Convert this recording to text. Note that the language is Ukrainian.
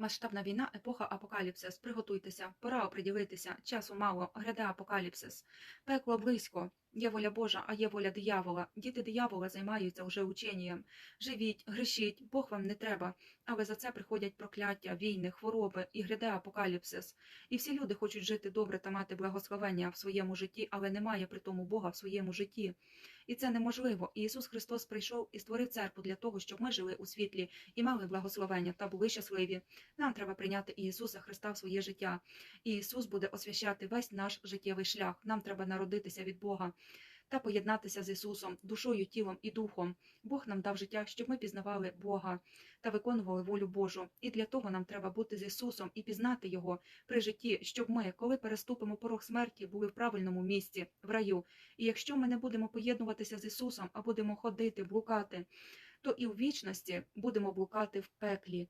Масштабна війна, епоха апокаліпсис. Приготуйтеся, пора оприділитися, часу мало, гряде апокаліпсис. Пекло близько. Є воля Божа, а є воля диявола. Діти диявола займаються вже ученням. Живіть, грішіть, Бог вам не треба. Але за це приходять прокляття, війни, хвороби і гряде апокаліпсис. І всі люди хочуть жити добре та мати благословення в своєму житті, але немає при тому Бога в своєму житті. І це неможливо. І Ісус Христос прийшов і створив церкву для того, щоб ми жили у світлі і мали благословення та були щасливі. Нам треба прийняти Ісуса Христа в своє життя. І Ісус буде освящати весь наш життєвий шлях. Нам треба народитися від Бога та поєднатися з Ісусом, душою, тілом і духом. Бог нам дав життя, щоб ми пізнавали Бога та виконували волю Божу. І для того нам треба бути з Ісусом і пізнати Його при житті, щоб ми, коли переступимо порог смерті, були в правильному місці, в раю. І якщо ми не будемо поєднуватися з Ісусом, а будемо ходити, блукати, то і в вічності будемо блукати в пеклі.